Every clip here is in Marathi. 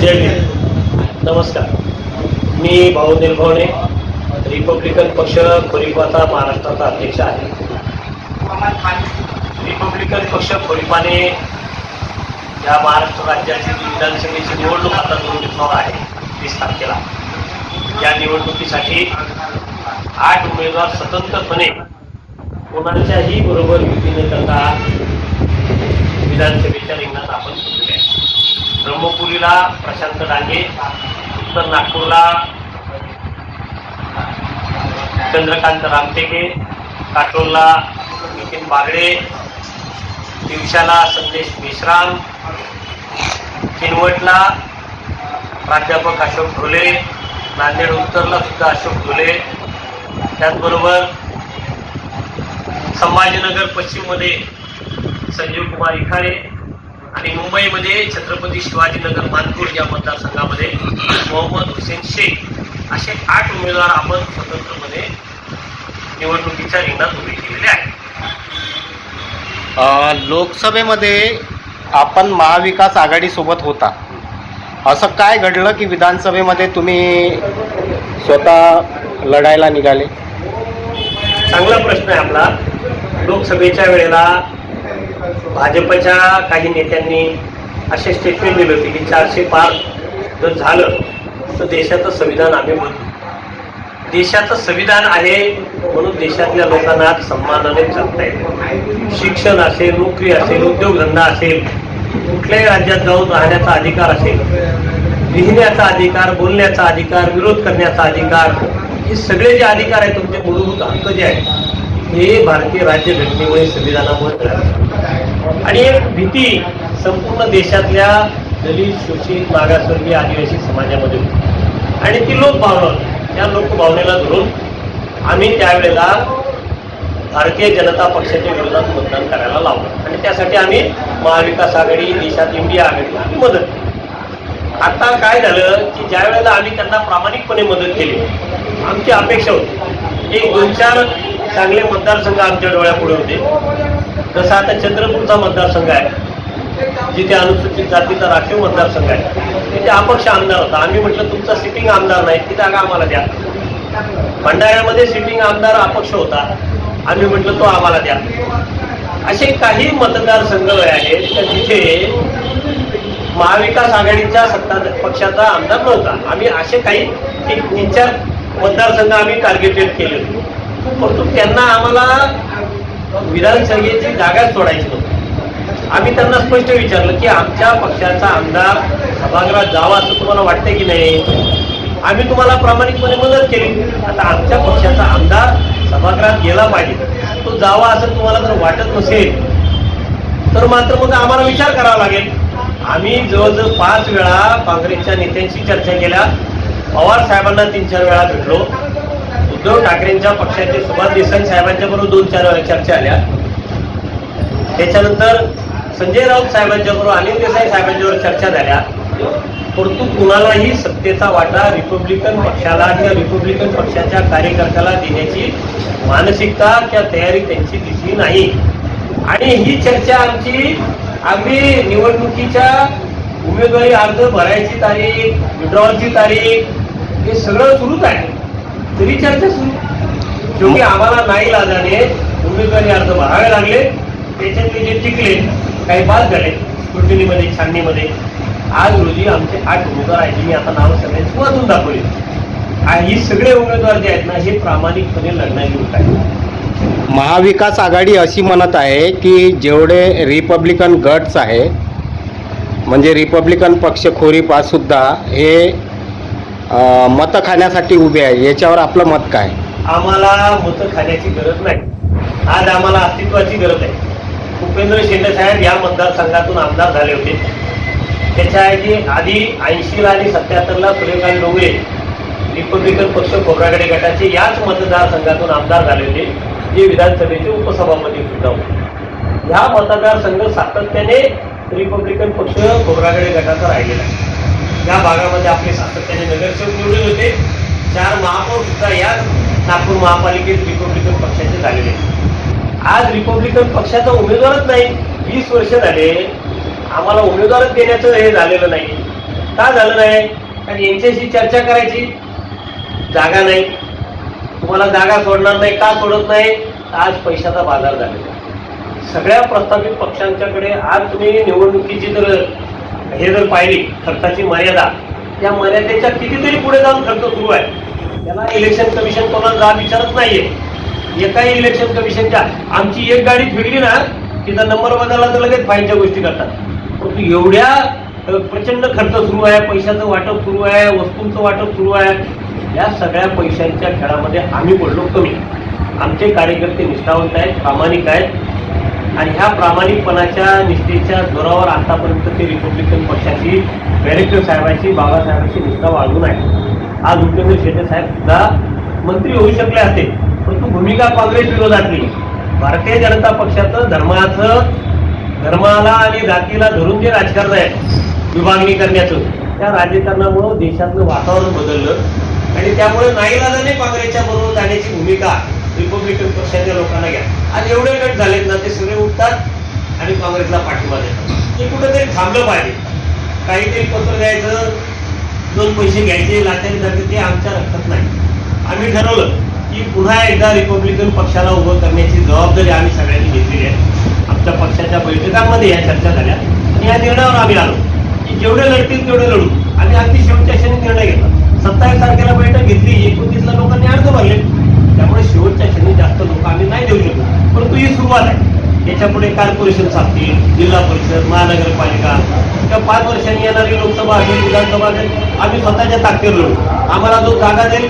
जय भीम नमस्कार. मी भाऊ निर्भवणे रिपब्लिकन पक्ष खोरीपाचा महाराष्ट्राचा अध्यक्ष आहे. रिपब्लिकन पक्ष खोरीपाने या महाराष्ट्र राज्याची विधानसभेची निवडणूक आता दोन दिवसावर आहे वीस तारखेला. या निवडणुकीसाठी आठ उमेदवार स्वतंत्रपणे कोणाच्याही बरोबर युतीने न करता विधानसभेच्या रिंगणात आपण ब्रह्मपुरीला प्रशांत डांगे उत्तर नागपूरला चंद्रकांत रामटेके काटोलला नितीन बागडे दिवशाला संदेश मेश्राम किनवटला प्राध्यापक अशोक ढोले नांदेड उत्तरला सुद्धा अशोक ढोले. त्याचबरोबर संभाजीनगर पश्चिममध्ये संजीव कुमार इखाळे आणि मुंबईमध्ये छत्रपती शिवाजीनगर मानपूर या मतदारसंघामध्ये मोहम्मद हुसेन शेख असे आठ उमेदवार आपण स्वतंत्रपणे निवडणुकीच्या रिंगणात उभे केलेले आहेत. लोकसभेमध्ये आपण महाविकास आघाडीसोबत होता. असं काय घडलं की विधानसभेमध्ये तुम्ही स्वतः लढायला निघाले? चांगला प्रश्न आहे आपला. लोकसभेच्या वेळेला भाजपच्या काही नेत्यांनी असे स्टेटमेंट दिले होते की चारशे पार जर झालं तर देशाचं संविधान आम्ही म्हणतो देशाचं संविधान आहे म्हणून देशातल्या लोकांना सन्मानाने जगता येते. शिक्षण असेल नोकरी असेल उद्योगधंदा असेल कुठल्याही राज्यात जाऊन राहण्याचा अधिकार असेल लिहिण्याचा अधिकार बोलण्याचा अधिकार विरोध करण्याचा अधिकार हे सगळे जे अधिकार आहेत तुमचे मूलभूत हक्क जे आहेत हे भारतीय राज्यघटनेमुळे संविधानामुळे आणि एक भीती संपूर्ण देशातल्या दलित शोषित मागासवर्गीय आदिवासी समाजामध्ये होती. आणि ती लोकभावना भावना त्या लोकभावनेला धरून आम्ही त्यावेळेला भारतीय जनता पक्षाच्या विरोधात मतदान करायला लावलं. आणि त्यासाठी आम्ही महाविकास आघाडी देशात इंडिया आघाडीला आम्ही मदत केली. आता काय झालं की ज्या वेळेला आम्ही त्यांना प्रामाणिकपणे मदत केली आमची अपेक्षा होती. एक दोन चार चांगले मतदारसंघ आमच्या डोळ्यापुढे होते. जसं आता चंद्रपूरचा मतदारसंघ आहे जिथे अनुसूचित जातीचा राखीव मतदारसंघ आहे तिथे अपक्ष आमदार होता. आम्ही म्हटलं तुमचा सिटिंग आमदार नाही ती जागा आम्हाला द्या. भंडाऱ्यामध्ये सिटिंग आमदार अपक्ष होता. आम्ही म्हटलं तो आम्हाला द्या. असे काही मतदारसंघ आहेत तर जिथे महाविकास आघाडीच्या सत्ता पक्षाचा आमदार नव्हता. आम्ही असे काही एक तीन चार मतदारसंघ आम्ही टार्गेटेड केले. होते परंतु त्यांना आम्हाला विधानसभेची जागा सोडायची होती. आम्ही त्यांना स्पष्ट विचारलं की आमच्या पक्षाचा आमदार सभागृहात जावा असं तुम्हाला वाटतंय की नाही? आम्ही तुम्हाला प्रामाणिकपणे मदत केली. आता आमच्या पक्षाचा आमदार सभागृहात गेला पाहिजे. तो जावा असं तुम्हाला जर वाटत नसेल तर मात्र मग आम्हाला विचार करावा लागेल. आम्ही जवळजवळ पाच वेळा काँग्रेसच्या नेत्यांशी चर्चा केल्या. पवार साहेबांना तीन चार वेळा भेटलो. उद्धव ठाकरेंच्या पक्षाचे सुभाष देसाई साहेबांच्या बरोबर दोन चार वेळा चर्चा आल्या. त्याच्यानंतर संजय राऊत साहेबांच्या बरोबर अनिल देसाई साहेबांच्या बरोबर चर्चा झाल्या. परंतु कुणालाही सत्तेचा वाटा रिपब्लिकन पक्षाला किंवा रिपब्लिकन पक्षाच्या कार्यकर्त्याला देण्याची मानसिकता किंवा तयारी त्यांची दिसली नाही. आणि ही चर्चा आमची अगदी निवडणुकीच्या उमेदवारी अर्ज भरायची तारीख विड्रॉलची तारीख हे सगळं सुरूच आहे. तरी चर्चा सुरू. शेवटी आम्हाला नाही लाजाने उमेदवारी अर्ज भरावे लागले त्याच्यातले जे टिकले काही बाद झाले कुटुंबीमध्ये छाननीमध्ये. आज रोजी आमचे आठ उमेदवार आहेत मी आता नाव सगळ्यांची वाचून दाखवली. आणि ही सगळे उमेदवार जे आहेत ना हे प्रामाणिकपणे लढणारी होत आहेत महाविकास आघाडी अशी म्हणत आहे की जेवढे रिपब्लिकन गट्स आहे म्हणजे रिपब्लिकन पक्ष सुद्धा हे मतं खाण्यासाठी उभे आहे. याच्यावर आपलं मत काय? आम्हाला मतं खाण्याची गरज नाही. आज आम्हाला अस्तित्वाची गरज आहे. उपेंद्र शिंदे साहेब या मतदारसंघातून आमदार झाले होते. त्याच्या आधी आधी ऐंशीला आणि सत्याहत्तरला सूर्यकांत डोंगरे रिपब्लिकन पक्ष खोबरागडे गटाचे याच मतदारसंघातून आमदार झाले होते. जे विधानसभेचे उपसभापती सुद्धा होते. ह्या मतदारसंघ सातत्याने रिपब्लिकन पक्ष खोबरागडे गटाचा राहिलेला आहे. या भागामध्ये आपले सातत्याने नगरसेवक निवडून होते. चार महापौर सुद्धा याच नागपूर महापालिकेत रिपब्लिकन पक्षाचे झालेले आहेत. आज रिपब्लिकन पक्षाचा उमेदवारच नाही. वीस वर्ष झाले. आम्हाला उमेदवारच देण्याचं हे झालेलं नाही. का झालं नाही? कारण यांच्याशी चर्चा करायची जागा नाही. तुम्हाला जागा सोडणार नाही का सोडत नाही? आज पैशाचा बाजार झालेला आहे. सगळ्या प्रस्थापित पक्षांच्याकडे आज तुम्ही निवडणुकीची जर हे जर पाहिली खर्चाची मर्यादा त्या मर्यादेच्या कितीतरी पुढे जाऊन खर्च सुरू आहे. त्याला इलेक्शन कमिशन कोणाला जा विचारत नाहीये. एकाही इलेक्शन कमिशनच्या आमची एक गाडी फिरली ना तिचा नंबर बदलला तर लगेच फाईनच्या गोष्टी करतात. परंतु एवढ्या प्रचंड खर्च सुरू आहे पैशाचं वाटप सुरू आहे वस्तूंचं वाटप सुरू आहे या सगळ्या पैशांच्या खेळामध्ये आम्ही पडलो कमी. आमचे कार्यकर्ते निष्ठावंत आहेत प्रामाणिक आहेत. आणि ह्या प्रामाणिकपणाच्या निष्ठेच्या जोरावर आतापर्यंत ते रिपब्लिकन पक्षाची बॅरिस्टर साहेबांची बाबासाहेबांची निष्ठा वाढवून आहे आज उपेंद्र शेटे साहेब सुद्धा मंत्री होऊ शकले असते परंतु भूमिका काँग्रेस विरोधातली. भारतीय जनता पक्षाचं धर्माचं धर्माला आणि जातीला धरून जे राजकारण आहे विभागणी करण्याचं त्या राजकारणामुळं देशातलं वातावरण बदललं. आणि त्यामुळे नाईलाजाने काँग्रेसच्या बरोबर जाण्याची भूमिका रिपब्लिकन पक्षाच्या लोकांना घ्या. आज एवढे गट झालेत ना ते सगळे उठतात आणि काँग्रेसला पाठिंबा देतात. हे कुठंतरी थांबलं पाहिजे. काहीतरी पत्र द्यायचं दोन पैसे घ्यायचे लाचारी जाते ते आमच्या रक्तात नाही. आम्ही ठरवलं की पुन्हा एकदा रिपब्लिकन पक्षाला उभं करण्याची जबाबदारी आम्ही सगळ्यांनी घेतलेली आहे. आमच्या पक्षाच्या बैठकांमध्ये या चर्चा झाल्या. आणि या निर्णयावर आम्ही आलो. की जेवढे लढतील तेवढे लढू. आम्ही अगदी शेवटच्या क्षणी निर्णय घेतला. सत्तावीस तारखेला बैठक घेतली. एकोणतीसला लोकांनी अर्ज भरले त्यामुळे शेवटच्या क्षणी जास्त लोक आम्ही नाही देऊ शकतो परंतु ही सुरुवात आहे. याच्यापुढे कार्पोरेशन कॉर्पोरेशन जिल्हा परिषद महानगरपालिका. त्या पाच वर्षांनी येणारी लोकसभा असेल विधानसभा असेल आम्ही स्वतःच्या ताकदीवर लढू. आम्हाला जो जागा देईल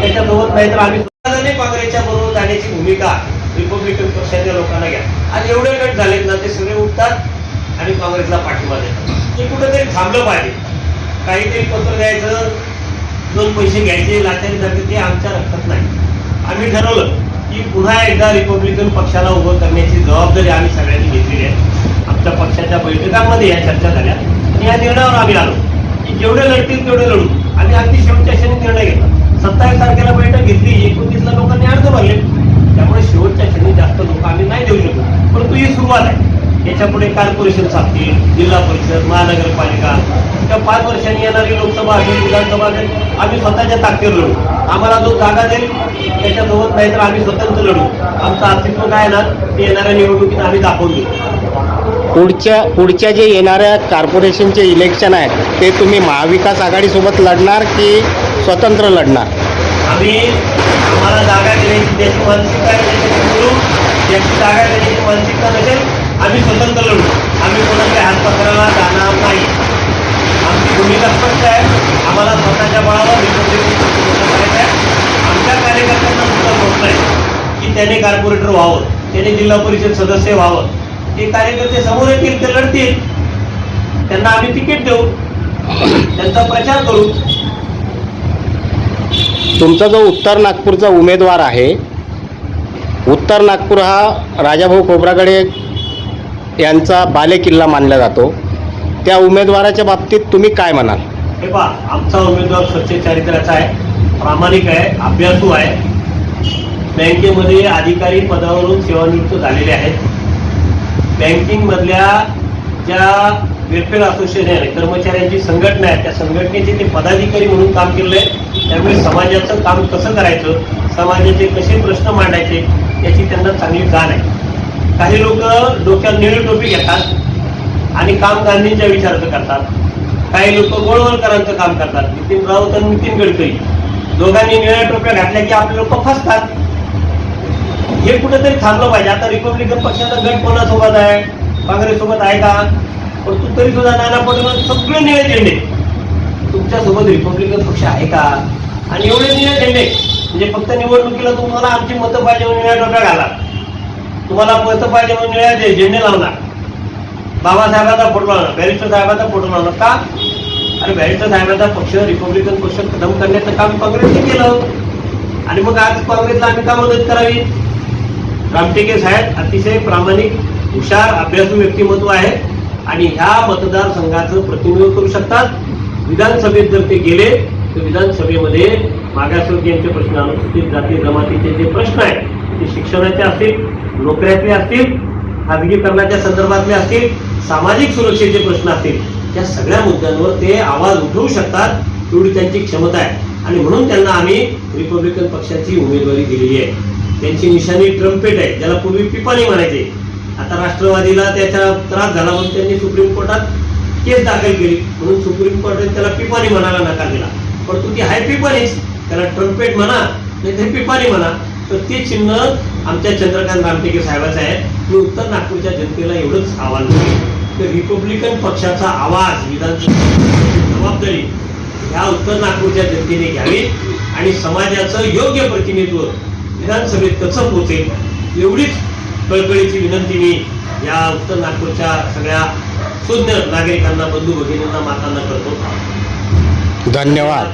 त्याच्यासोबत नाही तर आम्ही काँग्रेसच्या बरोबर जाण्याची भूमिका रिपब्लिकन पक्षाच्या लोकांना घ्या. आज एवढे गट झालेत ना ते सगळे उठतात आणि काँग्रेसला पाठिंबा देतात. ते कुठेतरी थांबलं पाहिजे. काहीतरी पत्र द्यायचं दोन पैसे घ्यायचे लाचारी जाते ते आमच्या रक्तात नाही. ठरवलं की पुन्हा एकदा रिपब्लिकन पक्षाला उभं करण्याची जबाबदारी आम्ही सगळ्यांनी घेतलेली आहे. आमच्या पक्षाच्या बैठकांमध्ये या चर्चा झाल्या. आणि या निर्णयावर आम्ही आलो. की जेवढे लढतील तेवढे लढू. आम्ही अगदी शेवटच्या क्षणी निर्णय घेतला. सत्तावीस तारखेला बैठक घेतली एकोणतीसला लोकांनी अर्ज भरले त्यामुळे शेवटच्या क्षणी जास्त लोक आम्ही नाही देऊ शकतो परंतु ही सुरुवात आहे. याच्यापुढे कॉर्पोरेशन असतील जिल्हा परिषद महानगरपालिका. त्या पाच वर्षांनी येणारी लोकसभा असेल विधानसभा असेल आम्ही स्वतःच्या ताकदीवर लढू. आम्हाला जो जागा देईल त्याच्यासोबत नाही तर आम्ही स्वतंत्र लढू. आमचं अस्तित्व काय ना ते येणाऱ्या निवडणुकीत आम्ही दाखवून देऊ. पुढच्या पुढच्या जे येणाऱ्या कॉर्पोरेशनचे इलेक्शन आहे ते तुम्ही महाविकास आघाडीसोबत लढणार की स्वतंत्र लढणार? आम्ही आम्हाला जागा देण्याची ज्याची मानसिकता ज्याची जागा देण्याची मानसिकता नसेल आम्ही स्वतंत्र लढू. आम्ही कोणाच्या हातपत्राला जाणार नाही. आमची भूमिका स्पष्ट आहे. आम्हाला स्वतःच्या बळावर रिपब्लिकन आहे आमच्या कार्यकर्त्यांना सुद्धा होत आहे की त्याने कॉर्पोरेटर व्हावं. त्याने जिल्हा परिषद सदस्य व्हावं. ते कार्यकर्ते समोर येतील ते लढतील. त्यांना आम्ही तिकीट देऊ. त्यांचा प्रचार करू. तुमचा जो उत्तर नागपूरचा उमेदवार आहे उत्तर नागपूर हा राजाभाऊ खोब्रागडे यांचा बालेकिल्ला मानला जातो. त्या उमेदवाराच्या बाबतीत तुम्ही काय म्हणाल? हे पहा आमचा उमेदवार स्वच्छ चारित्र्याचा आहे प्रामाणिक आहे अभ्यासू आहे. बँकेमध्ये अधिकारी पदावरून सेवानिवृत्त झालेले आहेत. बँकिंगमधल्या ज्या वेलफेअर असोसिएशन आहे कर्मचाऱ्यांची संघटना आहे त्या संघटनेचे ते पदाधिकारी म्हणून काम केलेलं आहे. त्यामुळे समाजाचं काम कसं करायचं? समाजाचे कसे प्रश्न मांडायचे? याची त्यांना चांगली जाण आहे. काही लोक डोक्यात निळी टोपी घेतात आणि काम गांधींच्या विचाराचं करतात. काही लोक गोळवलकरांचं काम करतात. नितीन राऊत आणि नितीन गडकरी. दोघांनी निळ्या टोप्या घातल्या की आपले लोक फसतात. हे कुठेतरी थांबलं पाहिजे. आता रिपब्लिकन पक्षाचा गट कोणासोबत आहे? काँग्रेस सोबत आहे का? परंतु तरी सुद्धा नाना पटोले सगळे निळे झेंडे. तुमच्यासोबत रिपब्लिकन पक्ष आहे का? आणि एवढे निळे झेंडे. म्हणजे फक्त निवडणुकीला तुम्हाला आमची मतं पाहिजे म्हणून निळ्या टोप्या घाला. तुम्हाला मतं पाहिजे म्हणून निळ्या झेंडे लावणार बाबासाहेबांचा फोटो लावणार बॅरिस्टर साहेबांचा फोटो लावणार का? अरे बॅरिस्टर साहेबांचा पक्ष रिपब्लिकन पक्ष खतम करण्याचं काम काँग्रेसने केलं. आणि मग आज काँग्रेसला आम्ही का मदत करावी? रामटेके साहेब अतिशय प्रामाणिक हुशार अभ्यासू व्यक्तिमत्व आहे. आणि ह्या मतदारसंघाचं प्रतिनिधित्व करू शकतात. विधानसभेत जर ते गेले विधानसभेमध्ये मागासवर्गीयांचे प्रश्न अनुसूचित जाती जमातीचे जे प्रश्न आहेत ते शिक्षणाचे असतील नोकऱ्यातले असतील खाजगीकरणाच्या संदर्भातले असतील सामाजिक सुरक्षेचे प्रश्न असतील या सगळ्या मुद्द्यांवर ते आवाज उठवू शकतात एवढी त्यांची क्षमता आहे. आणि म्हणून त्यांना आम्ही रिपब्लिकन पक्षाची उमेदवारी दिलेली आहे. त्यांची निशाणी ट्रम्पेट आहे ज्याला पूर्वी पिपाणी म्हणायचे. आता राष्ट्रवादीला त्याचा त्रास झाला म्हणून त्यांनी सुप्रीम कोर्टात केस दाखल केली. म्हणून सुप्रीम कोर्टाने त्याला पिपाणी म्हणायला नकार दिला. परंतु ती हाय पिपाणीच त्याला ट्रम्पेट म्हणा नाही तर पिपाणी म्हणा. तर ते चिन्ह आमच्या चंद्रकांत रामटेके साहेबाचं आहे. मी उत्तर नागपूरच्या जनतेला एवढंच आव्हान करेन तर रिपब्लिकन पक्षाचा आवाज विधानसभेची जबाबदारी ह्या उत्तर नागपूरच्या जनतेने घ्यावी आणि समाजाचं योग्य प्रतिनिधित्व विधानसभेत कसं पोचेल एवढीच कळकळीची विनंती मी या उत्तर नागपूरच्या सगळ्या सुज्ञ नागरिकांना बंधू भगिनींना मातांना करतो. धन्यवाद